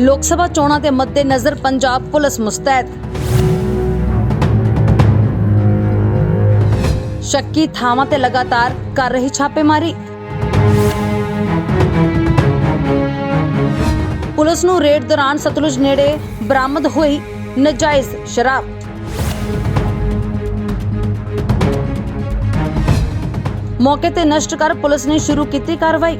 ਲੋਕ ਸਭਾ ਚੋਣਾਂ ਦੇ ਮੱਦੇਨਜ਼ਰ ਪੰਜਾਬ ਪੁਲਿਸ ਮੁਸਤੈਦ। ਸ਼ੱਕੀ ਥਾਵਾਂ ਤੇ ਲਗਾਤਾਰ ਕਰ ਰਹੀ ਛਾਪੇਮਾਰੀ। ਪੁਲਿਸ ਨੂੰ ਰੇਡ ਦੌਰਾਨ ਸਤਲੁਜ ਨੇੜੇ ਬਰਾਮਦ ਹੋਈ ਨਜਾਇਜ਼ ਸ਼ਰਾਬ। ਮੌਕੇ ਤੇ ਨਸ਼ਟ ਕਰ ਪੁਲਿਸ ਨੇ ਸ਼ੁਰੂ ਕੀਤੀ ਕਾਰਵਾਈ।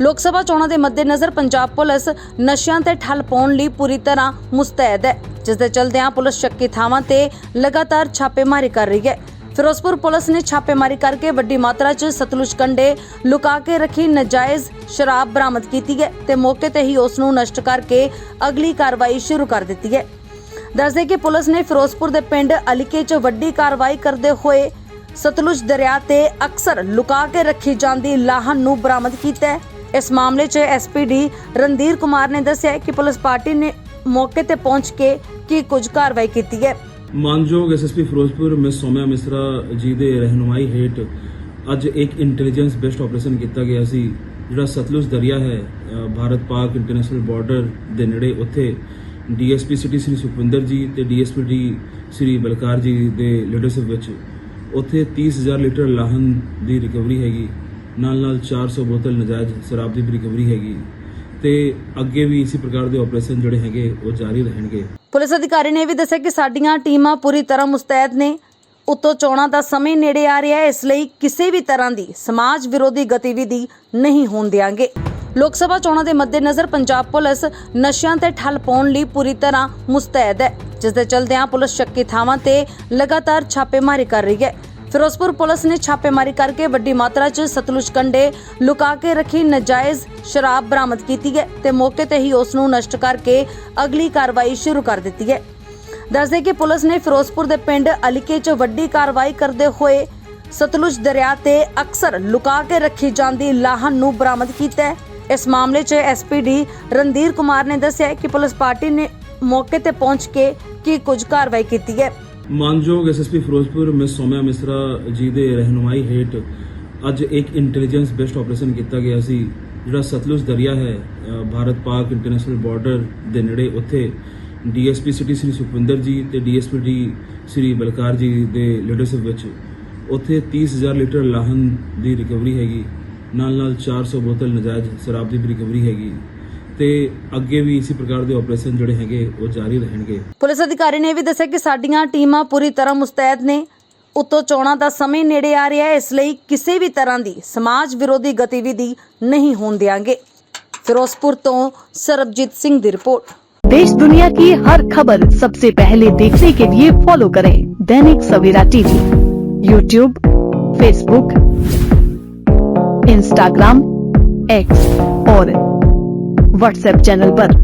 ਲੋਕ ਸਭਾ ਚੋਣਾਂ ਦੇ ਮੱਦੇਨਜ਼ਰ ਪੰਜਾਬ ਪੁਲਿਸ ਨਸ਼ਿਆਂ ਤੇ ਠੱਲ ਪਾਉਣ ਲਈ ਪੂਰੀ ਤਰ੍ਹਾਂ ਮੁਸਤੈਦ ਹੈ, ਜਿਸ ਦੇ ਚਲਦਿਆਂ ਪੁਲਿਸ ਸ਼ੱਕੀ ਥਾਵਾਂ ਤੇ ਲਗਾਤਾਰ ਛਾਪੇਮਾਰੀ ਕਰ ਰਹੀ ਹੈ। ਫਿਰੋਜ਼ਪੁਰ ਪੁਲਿਸ ਨੇ ਛਾਪੇਮਾਰੀ ਕਰਕੇ ਵੱਡੀ ਮਾਤਰਾ 'ਚ ਸਤਲੁਜ ਕੰਡੇ ਲੁਕਾ ਕੇ ਰੱਖੀ ਨਜਾਇਜ਼ ਸ਼ਰਾਬ ਬਰਾਮਦ ਕੀਤੀ ਹੈ ਤੇ ਮੌਕੇ ਤੇ ਹੀ ਉਸ ਨੂੰ ਨਸ਼ਟ ਕਰਕੇ ਅਗਲੀ ਕਾਰਵਾਈ ਸ਼ੁਰੂ ਕਰ ਦਿੱਤੀ ਹੈ। ਦੱਸਦੇ ਕਿ ਪੁਲਿਸ ਨੇ ਫਿਰੋਜ਼ਪੁਰ ਦੇ ਪਿੰਡ ਅਲੀਕੇ 'ਚ ਵੱਡੀ ਕਾਰਵਾਈ ਕਰਦੇ ਹੋਏ ਸਤਲੁਜ ਦਰਿਆ ਤੇ ਅਕਸਰ ਲੁਕਾ ਕੇ ਰੱਖੀ ਜਾਂਦੀ ਲਾਹਨ ਨੂੰ ਬਰਾਮਦ ਕੀਤਾ ਹੈ। ਇਸ ਮਾਮਲੇ 'ਚ ਐਸਪੀਡੀ ਰਣਧੀਰ ਕੁਮਾਰ ਨੇ ਦੱਸਿਆ ਕਿ ਪੁਲਿਸ ਪਾਰਟੀ ਨੇ ਮੌਕੇ ਤੇ ਪਹੁੰਚ ਕੇ ਕੀ ਕੁਝ ਕਾਰਵਾਈ ਕੀਤੀ ਹੈ। ਮਾਨਯੋਗ ਐਸਐਸਪੀ ਫਿਰੋਜ਼ਪੁਰ ਮਿਸ ਸੋਮਿਆ ਮਿਸਰਾ ਜੀ ਦੇ ਰਹਿਨੁਮਾਈ ਹੇਠ ਅੱਜ ਇੱਕ ਇੰਟੈਲੀਜੈਂਸ ਬੇਸਡ ਆਪਰੇਸ਼ਨ ਕੀਤਾ ਗਿਆ ਸੀ, ਜਿਹੜਾ ਸਤਲੁਜ ਦਰਿਆ ਹੈ ਭਾਰਤ ਪਾਕ ਇੰਟਰਨੈਸ਼ਨਲ ਬਾਰਡਰ ਦੇ ਨੇੜੇ ਉੱਥੇ ਡੀਐਸਪੀ ਸਿਟੀ ਸ੍ਰੀ ਸੁਖਵਿੰਦਰ ਜੀ ਤੇ ਡੀਐਸਪੀ ਡੀ ਸ੍ਰੀ ਬਲਕਾਰ ਜੀ ਦੇ ਲੀਡਰਸ਼ਿਪ ਵਿੱਚ ਉੱਥੇ 30000 ਲੀਟਰ ਲਾਹਨ ਦੀ ਰਿਕਵਰੀ ਹੈਗੀ। ਨਾਲ ਨਾਲ 400 ਬੋਤਲ ਨਜਾਇਜ਼ ਸ਼ਰਾਬ ਦੀ ਰਿਕਵਰੀ ਹੈਗੀ। ਤੇ ਅੱਗੇ ਵੀ ਇਸੇ ਪ੍ਰਕਾਰ ਦੇ ਆਪਰੇਸ਼ਨ ਜਿਹੜੇ ਹੈਗੇ, ਉਹ ਜਾਰੀ ਰਹਿਣਗੇ। ਪੁਲਿਸ ਅਧਿਕਾਰੀ ਨੇ ਇਹ ਵੀ ਦੱਸਿਆ ਕਿ ਸਾਡੀਆਂ ਟੀਮਾਂ ਪੂਰੀ ਤਰ੍ਹਾਂ ਮੁਸਤੈਦ ਨੇ। ਉੱਤੋਂ ਚੋਣਾਂ ਦਾ ਸਮੇਂ ਨੇੜੇ ਆ ਰਿਹਾ ਹੈ, ਇਸ ਲਈ ਕਿਸੇ ਵੀ ਤਰ੍ਹਾਂ ਦੀ ਸਮਾਜ ਵਿਰੋਧੀ ਗਤੀਵਿਧੀ ਨਹੀਂ ਹੋਣ ਦਿਆਂਗੇ। ਲੋਕ ਸਭਾ ਚੋਣਾਂ ਦੇ ਮੱਦੇਨਜ਼ਰ ਪੰਜਾਬ ਪੁਲਿਸ ਨਸ਼ਿਆਂ ਤੇ ਠੱਲ ਪਾਉਣ ਲਈ ਪੂਰੀ ਤਰ੍ਹਾਂ ਮੁਸਤੈਦ ਹੈ, ਜਿਸ ਦੇ ਚਲਦਿਆਂ ਪੁਲਿਸ ਸ਼ੱਕੀ ਥਾਵਾਂ ਤੇ ਲਗਾਤਾਰ ਛਾਪੇਮਾਰੀ ਕਰ ਰਹੀ ਹੈ। ਫਿਰੋਜ਼ਪੁਰ ਪੁਲਿਸ ਨੇ ਛਾਪੇਮਾਰੀ ਕਰਕੇ ਵੱਡੀ ਮਾਤਰਾ 'ਚ ਸਤਲੁਜ ਕੰਡੇ ਲੁਕਾ ਕੇ ਰੱਖੀ ਨਜਾਇਜ਼ ਸ਼ਰਾਬ ਬਰਾਮਦ ਕੀਤੀ ਹੈ ਤੇ ਮੌਕੇ ਤੇ ਹੀ ਉਸ ਨੂੰ ਨਸ਼ਟ ਕਰਕੇ ਅਗਲੀ ਕਾਰਵਾਈ ਸ਼ੁਰੂ ਕਰ ਦਿੱਤੀ ਹੈ। ਦੱਸਦੇ ਕਿ ਪੁਲਿਸ ਨੇ ਫਿਰੋਜ਼ਪੁਰ ਦੇ ਪਿੰਡ ਅਲੀਕੇ 'ਚ ਵੱਡੀ ਕਾਰਵਾਈ ਕਰਦੇ ਹੋਏ ਸਤਲੁਜ ਦਰਿਆ ਤੇ ਅਕਸਰ ਲੁਕਾ ਕੇ ਰੱਖੀ ਜਾਂਦੀ ਲਾਹਨ ਨੂੰ ਬਰਾਮਦ ਕੀਤਾ ਹੈ। ਇਸ ਮਾਮਲੇ 'ਚ ਐਸਪੀਡੀ ਰਣਧੀਰ ਕੁਮਾਰ ਨੇ ਦੱਸਿਆ ਕਿ ਪੁਲਿਸ ਪਾਰਟੀ ਨੇ ਮੌਕੇ ਤੇ ਪਹੁੰਚ ਕੇ ਕੀ ਕੁਝ ਕਾਰਵਾਈ ਕੀਤੀ ਹੈ। ਮਾਨਯੋਗ ਐਸਐਸਪੀ ਫਿਰੋਜ਼ਪੁਰ ਮਿਸ ਸੋਮਿਆ ਮਿਸਰਾ ਜੀ ਦੇ ਰਹਿਨੁਮਾਈ ਹੇਠ ਅੱਜ ਇੱਕ ਇੰਟੈਲੀਜੈਂਸ ਬੇਸਡ ਆਪਰੇਸ਼ਨ ਕੀਤਾ ਗਿਆ ਸੀ, ਜਿਹੜਾ ਸਤਲੁਜ ਦਰਿਆ ਹੈ ਭਾਰਤ ਪਾਕ ਇੰਟਰਨੈਸ਼ਨਲ ਬਾਰਡਰ ਦੇ ਨੇੜੇ ਉੱਥੇ। ਡੀਐਸਪੀ ਸਿਟੀ ਸ੍ਰੀ ਸੁਖਵਿੰਦਰ ਜੀ ਤੇ ਡੀਐਸਪੀ ਡੀ ਸ੍ਰੀ ਬਲਕਾਰ ਜੀ ਦੇ ਲੀਡਰਸ਼ਿਪ ਵਿੱਚ ਉੱਥੇ 30000 ਲੀਟਰ ਲਾਹਨ ਦੀ ਰਿਕਵਰੀ ਹੈਗੀ ਨਾਲ ਨਾਲ 400 ਬੋਤਲ ਨਜਾਇਜ਼ ਸ਼ਰਾਬ ਦੀ ਵੀ ਰਿਕਵਰੀ ਹੈਗੀ। ਤੇ ਅੱਗੇ ਵੀ ਇਸੇ ਪ੍ਰਕਾਰ ਦੇ ਆਪਰੇਸ਼ਨ ਜਿਹੜੇ ਹੈਗੇ ਉਹ ਜਾਰੀ ਰਹਿਣਗੇ ਪੁਲਿਸ ਅਧਿਕਾਰੀ ਨੇ ਇਹ ਵੀ ਦੱਸਿਆ ਕਿ ਸਾਡੀਆਂ ਟੀਮਾਂ ਪੂਰੀ ਤਰ੍ਹਾਂ ਮੁਸਤੈਦ ਨੇ ਉੱਤੋਂ ਚੋਣਾਂ ਦਾ ਸਮੇਂ ਨੇੜੇ ਆ ਰਿਹਾ ਹੈ ਇਸ ਲਈ ਕਿਸੇ ਵੀ ਤਰ੍ਹਾਂ ਦੀ ਸਮਾਜ ਵਿਰੋਧੀ ਗਤੀਵਿਧੀ ਨਹੀਂ ਹੋਣ ਦਿਆਂਗੇ ਫਿਰੋਜ਼ਪੁਰ ਤੋਂ ਸਰਬਜੀਤ ਸਿੰਘ ਦੀ ਰਿਪੋਰਟ देश दुनिया की हर खबर सबसे पहले देखने के लिए फॉलो करें Dainik Savera TV YouTube Facebook Instagram X और व्हाट्सएप चैनल पर।